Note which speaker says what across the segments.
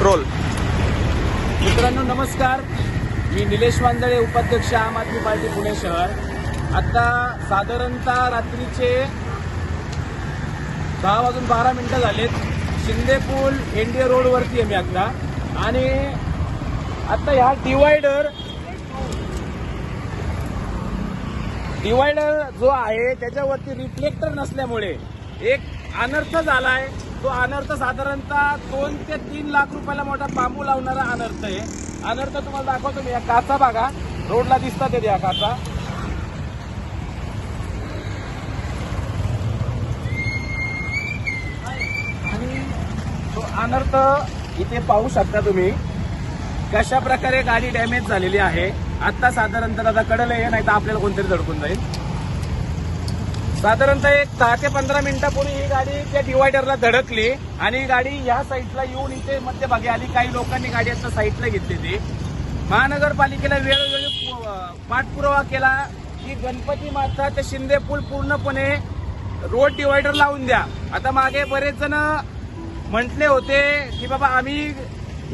Speaker 1: Petrol
Speaker 2: मित्रांनो नमस्कार. मी निलेश वांजळे उपाध्यक्ष आम आदमी पार्टी पुणे शहर. आता साधारणतः रात्रीचे दहा वाजून बारा मिनिटं झालेत. शिंदे पूल एनडीए रोडवरती आहे मी आता. आणि आता ह्या डिवायडर डिवायडर जो आहे त्याच्यावरती रिफ्लेक्टर नसल्यामुळे एक अनर्थ झालाय. तो अनर्थ साधारणतः दोन ते तीन लाख रुपयाला मोठा बांबू लावणारा अनर्थ आहे. अनर्थ तुम्हाला दाखवतो मी. या काचा बघा. रोडला दिसतात या काचा. आणि तो अनर्थ इथे पाहू शकता तुम्ही. कशा प्रकारे गाडी डॅमेज झालेली आहे. आता साधारणतः दादा कडलं आहे नाही तर आपल्याला कोणतरी धडकून जाईल. साधारणतः एक दहा ते पंधरा मिनिटापूर्वी ही गाडी त्या डिवायडरला धडकली आणि ही गाडी या साईडला येऊन इथे मध्यभागी आली. काही लोकांनी गाडी असं साईडला घेतली ती महानगरपालिकेला वेळोवेळी पाठपुरावा केला की गणपती माता ते शिंदे पूल पूर्णपणे रोड डिवायडर लावून द्या. आता मागे बरेच जण म्हटले होते की बाबा आम्ही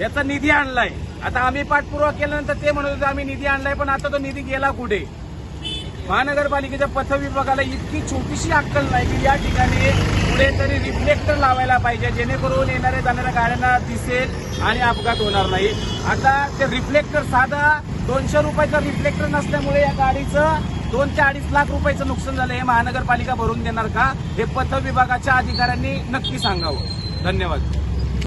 Speaker 2: याचा निधी आणलाय. आता आम्ही पाठपुरावा केल्यानंतर ते म्हणत होते आम्ही निधी आणलाय पण आता तो निधी गेला कुठे? महानगरपालिकेच्या पथ विभागाला इतकी छोटीशी अक्कल नाही की या ठिकाणी पुढे तरी रिफ्लेक्टर लावायला पाहिजे. जेणेकरून येणाऱ्या जाणाऱ्या गाड्यांना दिसेल आणि अपघात होणार नाही. आता ते रिफ्लेक्टर साधा दोनशे रुपयाचा रिफ्लेक्टर नसल्यामुळे या गाडीचं दोन ते अडीच लाख रुपयाचं नुकसान झालं. हे महानगरपालिका भरून देणार का? हे पथ विभागाच्या अधिकाऱ्यांनी नक्की सांगावं. धन्यवाद.